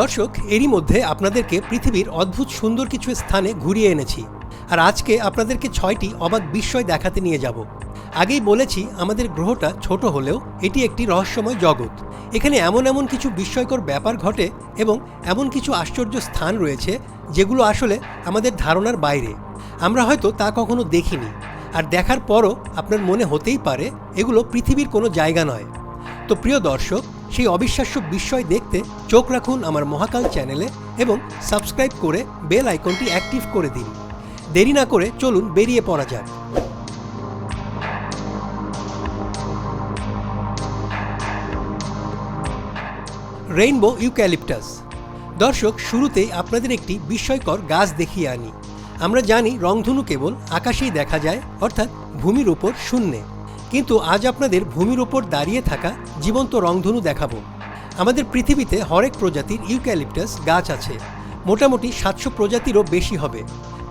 দর্শক, এরই মধ্যে আপনাদেরকে পৃথিবীর অদ্ভুত সুন্দর কিছু স্থানে ঘুরিয়ে এনেছি। আর আজকে আপনাদেরকে ছয়টি অবাক বিস্ময় দেখাতে নিয়ে যাব। আগেই বলেছি, আমাদের গ্রহটা ছোট হলেও এটি একটি রহস্যময় জগৎ। এখানে এমন এমন কিছু বিস্ময়কর ব্যাপার ঘটে এবং এমন কিছু আশ্চর্য স্থান রয়েছে, যেগুলো আসলে আমাদের ধারণার বাইরে। আমরা হয়তো তা কখনো দেখিনি। আর দেখার পরও আপনার মনে হতেই পারে, এগুলো পৃথিবীর কোনো জায়গা নয়। তো প্রিয় দর্শক সেই অবিশ্বাস্য বিস্ময় দেখতে চোখ রাখুন আমার মহাকাল চ্যানেলে এবং সাবস্ক্রাইব করে বেল আইকনটি অ্যাক্টিভ করে দিন। দেরি না করে চলুন বেরিয়ে পড়া যাক। রেইনবো ইউক্যালিপটাস দর্শক শুরুতেই আপনাদের একটি বিস্ময়কর গাছ দেখিয়ে আনি। আমরা জানি রংধনু কেবল আকাশেই দেখা যায়, অর্থাৎ ভূমির ওপর শূন্যে। কিন্তু আজ আপনাদের ভূমির ওপর দাঁড়িয়ে থাকা জীবন্ত রংধনু দেখাবো। আমাদের পৃথিবীতে হরেক প্রজাতির ইউক্যালিপটাস গাছ আছে। মোটামুটি সাতশো প্রজাতিরও বেশি হবে।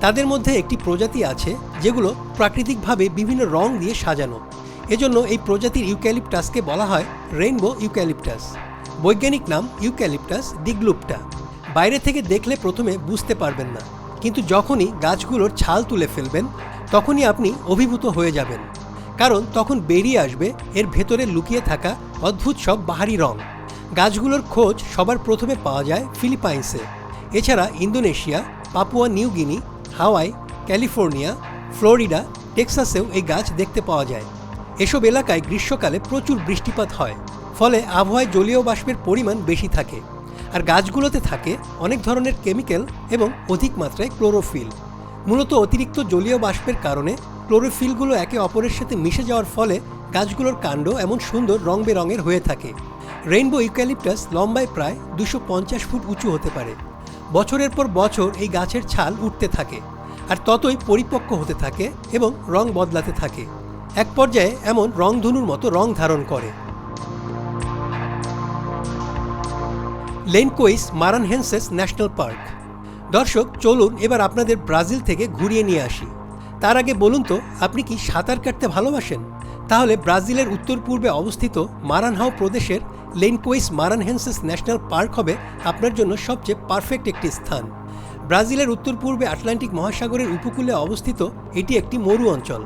তাদের মধ্যে একটি প্রজাতি আছে যেগুলো প্রাকৃতিকভাবে বিভিন্ন রং দিয়ে সাজানো। এজন্য এই প্রজাতির ইউক্যালিপটাসকে বলা হয় রেইনবো ইউক্যালিপটাস। বৈজ্ঞানিক নাম ইউক্যালিপটাস ডিগ্লুপটা। বাইরে থেকে দেখলে প্রথমে বুঝতে পারবেন না। কিন্তু যখনই গাছগুলোর ছাল তুলে ফেলবেন, তখনই আপনি অভিভূত হয়ে যাবেন। কারণ তখন বেরিয়ে আসবে, এর ভেতরে লুকিয়ে থাকা অদ্ভুত সব বাহারি রং। গাছগুলোর খোঁজ সবার প্রথমে পাওয়া যায় ফিলিপাইন্সে। এছাড়া Indonesia, Papua New Guinea, Hawaii, California, Florida, টেক্সাসেও এই গাছ দেখতে পাওয়া যায়। এসব এলাকায় গ্রীষ্মকালে প্রচুর বৃষ্টিপাত হয়, ফলে আবহাওয়ায় জলীয় বাষ্পের পরিমাণ বেশি থাকে। আর গাছগুলোতে থাকে অনেক ধরনের কেমিক্যাল এবং অধিক মাত্রায় ক্লোরোফিল। মূলত অতিরিক্ত জলীয় বাষ্পের কারণে ক্লোরোফিলগুলো একে অপরের সাথে মিশে যাওয়ার ফলে গাছগুলোর কাণ্ড এমন সুন্দর রং বেরঙের হয়ে থাকে। রেইনবো ইউক্যালিপটাস লম্বায় প্রায় দুশো ফুট উঁচু হতে পারে। বছরের পর বছর এই গাছের ছাল উঠতে থাকে আর ততই পরিপক্ক হতে থাকে এবং রং বদলাতে থাকে। এক পর্যায়ে এমন রংধনুর মতো রং ধারণ করে। Lencois Maranhenses national park. দর্শক, চলুন এবার আপনাদের ব্রাজিল থেকে ঘুরিয়ে নিয়ে আসি। তার আগে বলুন তো, আপনি কি সাঁতার কাটতে ভালোবাসেন? তাহলে ব্রাজিলের উত্তর পূর্বে অবস্থিত মারানহাও প্রদেশের লেনকোইস মারানহেন্সেস ন্যাশনাল পার্ক হবে আপনার জন্য সবচেয়ে পারফেক্ট একটি স্থান। ব্রাজিলের উত্তর পূর্বে আটলান্টিক মহাসাগরের উপকূলে অবস্থিত এটি একটি মরু অঞ্চল।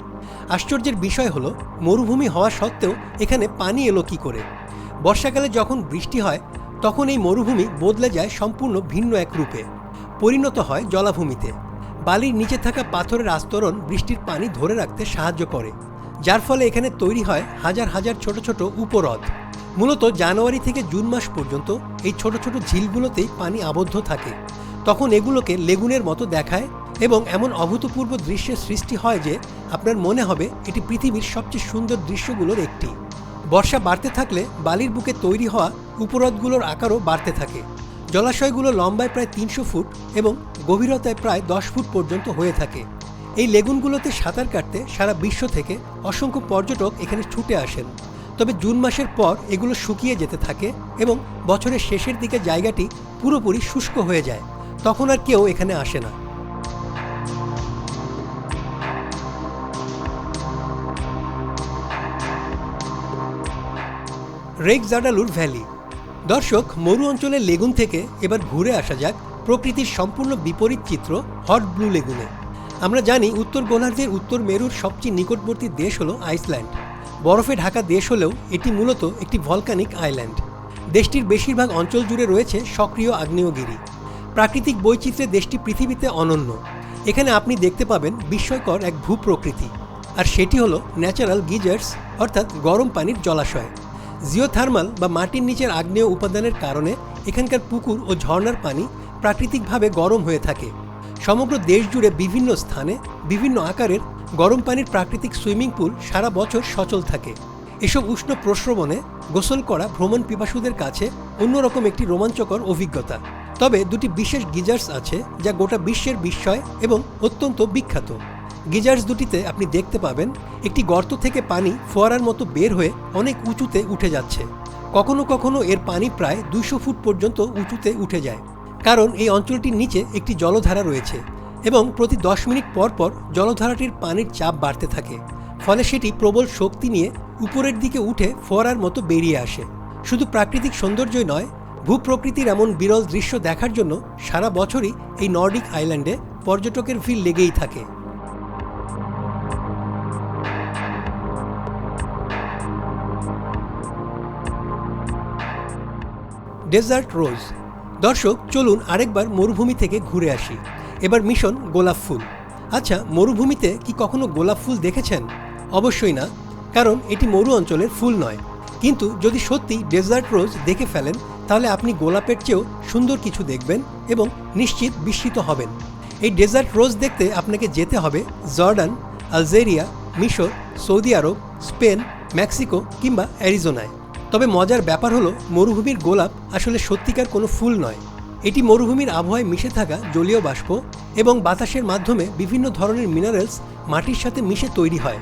আশ্চর্যের বিষয় হলো, মরুভূমি হওয়া সত্ত্বেও এখানে পানি এলো কী করে? বর্ষাকালে যখন বৃষ্টি হয়, তখন এই মরুভূমি বদলে যায় সম্পূর্ণ ভিন্ন এক রূপে। পরিণত হয় জলাভূমিতে। বালির নিচে থাকা পাথরের আস্তরণ বৃষ্টির পানি ধরে রাখতে সাহায্য করে, যার ফলে এখানে তৈরি হয় হাজার হাজার ছোট ছোট উপহ্রদ মূলত জানুয়ারি থেকে জুন মাস পর্যন্ত এই ছোট ছোট ঝিলগুলোতেই পানি আবদ্ধ থাকে। তখন এগুলোকে লেগুনের মতো দেখায় এবং এমন অভূতপূর্ব দৃশ্যের সৃষ্টি হয় যে আপনার মনে হবে এটি পৃথিবীর সবচেয়ে সুন্দর দৃশ্যগুলোর একটি। বর্ষা বাড়তে থাকলে বালির বুকে তৈরি হওয়া উপহ্রদগুলোর আকারও বাড়তে থাকে। জলাশয়গুলো লম্বায় প্রায় তিনশো ফুট এবং গভীরতায় প্রায় দশ ফুট পর্যন্ত হয়ে থাকে। এই লেগুনগুলোতে সাঁতার কাটতে সারা বিশ্ব থেকে অসংখ্য পর্যটক এখানে ছুটে আসেন। তবে জুন মাসের পর এগুলো শুকিয়ে যেতে থাকে এবং বছরের শেষের দিকে জায়গাটি পুরোপুরি শুষ্ক হয়ে যায়। তখন আর কেউ এখানে আসে না। রেক জাডালুর ভ্যালি দর্শক, মরু অঞ্চলের লেগুন থেকে এবার ঘুরে আসা যাক প্রকৃতির সম্পূর্ণ বিপরীত চিত্র হট ব্লু লেগুনে। আমরা জানি উত্তর গোলার্ধের উত্তর মেরুর সবচেয়ে নিকটবর্তী দেশ হলো আইসল্যান্ড। বরফে ঢাকা দেশ হলেও এটি মূলত একটি ভলকানিক আইল্যান্ড। দেশটির বেশিরভাগ অঞ্চল জুড়ে রয়েছে সক্রিয় আগ্নেয়গিরি। প্রাকৃতিক বৈচিত্র্যে দেশটি পৃথিবীতে অনন্য। এখানে আপনি দেখতে পাবেন বিস্ময়কর এক ভূপ্রকৃতি। আর সেটি হলো ন্যাচারাল গিজার্স অর্থাৎ গরম পানির জলাশয়। জিওথার্মাল বা মাটির নিচের আগ্নেয় উপাদানের কারণে এখানকার পুকুর ও ঝর্ণার পানি প্রাকৃতিকভাবে গরম হয়ে থাকে। সমগ্র দেশ জুড়ে বিভিন্ন স্থানে বিভিন্ন আকারের গরম পানির প্রাকৃতিক সুইমিং পুল সারা বছর সচল থাকে। এসব উষ্ণ প্রশ্রবণে গোসল করা ভ্রমণ পিপাসুদের কাছে অন্যরকম একটি রোমাঞ্চকর অভিজ্ঞতা। তবে দুটি বিশেষ গিজার্স আছে, যা গোটা বিশ্বের বিস্ময় এবং অত্যন্ত বিখ্যাত। গিজার্স দুটিতে আপনি দেখতে পাবেন একটি গর্ত থেকে পানি ফোয়ারার মতো বের হয়ে অনেক উঁচুতে উঠে যাচ্ছে। কখনো কখনো এর পানি প্রায় দুশো ফুট পর্যন্ত উঁচুতে উঠে যায়। কারণ এই অঞ্চলটির নিচে একটি জলধারা রয়েছে এবং প্রতি দশ মিনিট পর পর জলধারাটির পানির চাপ বাড়তে থাকে, ফলে সেটি প্রবল শক্তি নিয়ে উপরের দিকে উঠে ফোয়ারার মতো বেরিয়ে আসে। শুধু প্রাকৃতিক সৌন্দর্যই নয়, ভূপ্রকৃতির এমন বিরল দৃশ্য দেখার জন্য সারা বছরই এই নর্ডিক আইল্যান্ডে পর্যটকের ভিড় লেগেই থাকে। ডেজার্ট রোজ দর্শক, চলুন আরেকবার মরুভূমি থেকে ঘুরে আসি। এবার মিশন গোলাপ ফুল। আচ্ছা মরুভূমিতে কি কখনো গোলাপ ফুল দেখেছেন? অবশ্যই না, কারণ এটি মরু অঞ্চলের ফুল নয়। কিন্তু যদি সত্যি ডেজার্ট রোজ দেখে ফেলেন, তাহলে আপনি গোলাপের চেয়েও সুন্দর কিছু দেখবেন এবং নিশ্চিত বিস্মিত হবেন। এই ডেজার্ট রোজ দেখতে আপনাকে যেতে হবে জর্ডান, আলজেরিয়া, মিশর, সৌদি আরব, স্পেন, মেক্সিকো কিংবা অ্যারিজোনায়। তবে মজার ব্যাপার হলো, মরুভূমির গোলাপ আসলে সত্যিকার কোনো ফুল নয়। এটি মরুভূমির আবহাওয়ায় মিশে থাকা জলীয় বাষ্প এবং বাতাসের মাধ্যমে বিভিন্ন ধরনের মিনারেলস মাটির সাথে মিশে তৈরি হয়।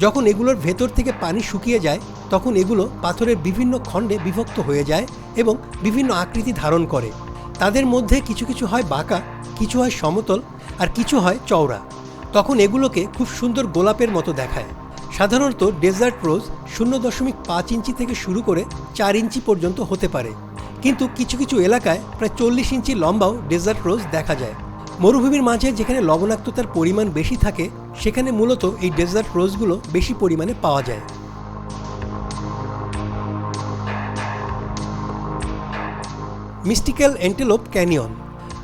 যখন এগুলোর ভেতর থেকে পানি শুকিয়ে যায়, তখন এগুলো পাথরের বিভিন্ন খণ্ডে বিভক্ত হয়ে যায় এবং বিভিন্ন আকৃতি ধারণ করে। তাদের মধ্যে কিছু কিছু হয় বাঁকা, কিছু হয় সমতল, আর কিছু হয় চওড়া। তখন এগুলোকে খুব সুন্দর গোলাপের মতো দেখায়। সাধারণত ডেজার্ট রোজ শূন্য দশমিক পাঁচ ইঞ্চি থেকে শুরু করে চার ইঞ্চি পর্যন্ত হতে পারে। কিন্তু কিছু কিছু এলাকায় প্রায় চল্লিশ ইঞ্চি লম্বাও ডেজার্ট রোজ দেখা যায়। মরুভূমির মাঝে যেখানে লবণাক্ততার পরিমাণ বেশি থাকে, সেখানে মূলত এই ডেজার্ট রোজগুলো বেশি পরিমাণে পাওয়া যায়। মিস্টিক্যাল এন্টেলোপ ক্যানিয়ন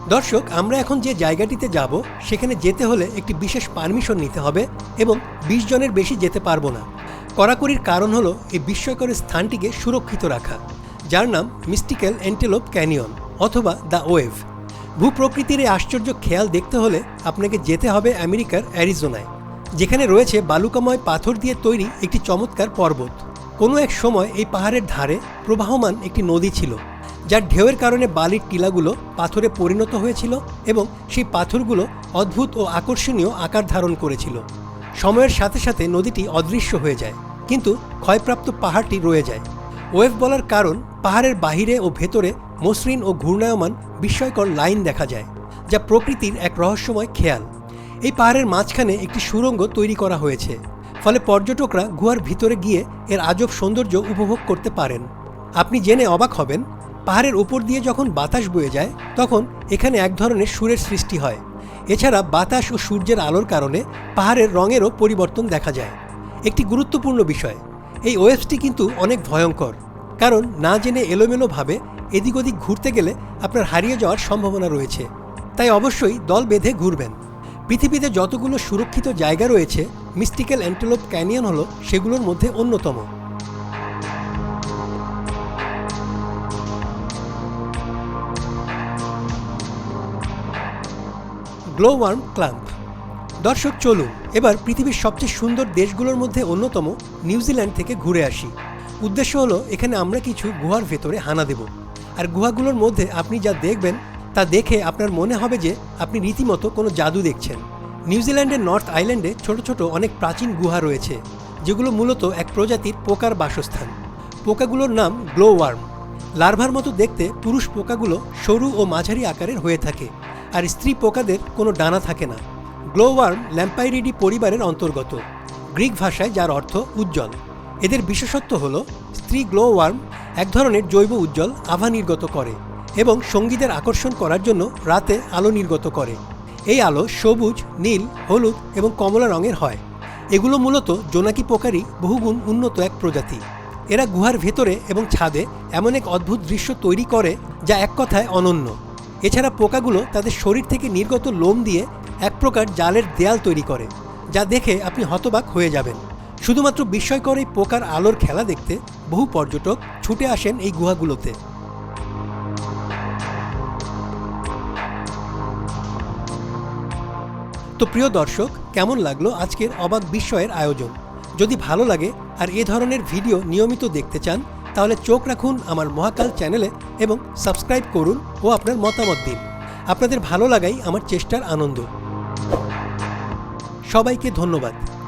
দর্শক, আমরা এখন যে জায়গাটিতে যাব, সেখানে যেতে হলে একটি বিশেষ পারমিশন নিতে হবে এবং বিশ জনের বেশি যেতে পারব না। কড়াকড়ির কারণ হলো এই বিস্ময়কর স্থানটিকে সুরক্ষিত রাখা, যার নাম মিস্টিক্যাল এন্টেলোপ ক্যানিয়ন অথবা দ্য ওয়েভ। ভূপ্রকৃতির এই আশ্চর্য খেয়াল দেখতে হলে আপনাকে যেতে হবে আমেরিকার অ্যারিজোনায়, যেখানে রয়েছে বালুকাময় পাথর দিয়ে তৈরি একটি চমৎকার পর্বত। কোনো এক সময় এই পাহাড়ের ধারে প্রবাহমান একটি নদী ছিল যার ঢেউয়ের কারণে বালির টিলাগুলো পাথরে পরিণত হয়েছিল এবং সেই পাথরগুলো অদ্ভুত ও আকর্ষণীয় আকার ধারণ করেছিল। সময়ের সাথে সাথে নদীটি অদৃশ্য হয়ে যায়, কিন্তু ক্ষয়প্রাপ্ত পাহাড়টি রয়ে যায়। ওয়েভ বলার কারণ, পাহাড়ের বাহিরে ও ভেতরে মসৃণ ও ঘূর্ণায়মান বিস্ময়কর লাইন দেখা যায়, যা প্রকৃতির এক রহস্যময় খেয়াল। এই পাহাড়ের মাঝখানে একটি সুড়ঙ্গ তৈরি করা হয়েছে, ফলে পর্যটকরা গুহার ভিতরে গিয়ে এর আজব সৌন্দর্য উপভোগ করতে পারেন। আপনি জেনে অবাক হবেন পাহাড়ের উপর দিয়ে যখন বাতাস বয়ে যায়, তখন এখানে এক ধরনের সুরের সৃষ্টি হয়। এছাড়া বাতাস ও সূর্যের আলোর কারণে পাহাড়ের রঙেরও পরিবর্তন দেখা যায়। একটি গুরুত্বপূর্ণ বিষয়, এই ওয়েবসটি কিন্তু অনেক ভয়ঙ্কর, কারণ না জেনে এলোমেলোভাবে এদিক ওদিক ঘুরতে গেলে আপনার হারিয়ে যাওয়ার সম্ভাবনা রয়েছে। তাই অবশ্যই দল বেঁধে ঘুরবেন। পৃথিবীতে যতগুলো সুরক্ষিত জায়গা রয়েছে, মিস্টিক্যাল অ্যান্টেলোপ ক্যানিয়ন হলো সেগুলোর মধ্যে অন্যতম। গ্লো ওয়ার্ম ক্লাম্প দর্শক, চলুন, এবার পৃথিবীর সবচেয়ে সুন্দর দেশগুলোর মধ্যে অন্যতম নিউজিল্যান্ড থেকে ঘুরে আসি। উদ্দেশ্য হলো, এখানে আমরা কিছু গুহার ভেতরে হানা দেব। আর গুহাগুলোর মধ্যে আপনি যা দেখবেন, তা দেখে আপনার মনে হবে যে আপনি রীতিমতো কোনো জাদু দেখছেন। নিউজিল্যান্ডের নর্থ আইল্যান্ডে ছোট ছোট অনেক প্রাচীন গুহা রয়েছে, যেগুলো মূলত এক প্রজাতির পোকার বাসস্থান। পোকাগুলোর নাম গ্লো ওয়ার্ম লার্ভার মতো দেখতে পুরুষ পোকাগুলো সরু ও মাঝারি আকারের হয়ে থাকে। আর স্ত্রী পোকাদের কোনো ডানা থাকে না। গ্লোওয়ার্ম ল্যাম্পাইরিডি পরিবারের অন্তর্গত, গ্রিক ভাষায় যার অর্থ উজ্জ্বল। এদের বিশেষত্ব হল, স্ত্রী গ্লোওয়ার্ম এক ধরনের জৈব উজ্জ্বল আভা নির্গত করে এবং সঙ্গীদের আকর্ষণ করার জন্য রাতে আলো নির্গত করে। এই আলো সবুজ, নীল, হলুদ এবং কমলা রঙের হয়। এগুলো মূলত জোনাকি পোকারই বহুগুণ উন্নত এক প্রজাতি। এরা গুহার ভেতরে এবং ছাদে এমন এক অদ্ভুত দৃশ্য তৈরি করে যা এক কথায় অনন্য। এছাড়া পোকাগুলো তাদের শরীর থেকে নির্গত লোম দিয়ে এক প্রকার জালের দেয়াল তৈরি করে, যা দেখে আপনি হতবাক হয়ে যাবেন। শুধুমাত্র বিস্ময়কর এই পোকার আলোর খেলা দেখতে বহু পর্যটক ছুটে আসেন এই গুহাগুলোতে। তো প্রিয় দর্শক, কেমন লাগল আজকের অবাক বিস্ময়ের আয়োজন? যদি ভালো লাগে আর এ ধরনের ভিডিও নিয়মিত দেখতে চান তাহলে চোখ রাখুন আমার মহাকাল চ্যানেলে এবং সাবস্ক্রাইব করুন ও আপনার মতামত দিন। আপনাদের ভালো লাগাই আমার চেষ্টার আনন্দ। সবাইকে ধন্যবাদ।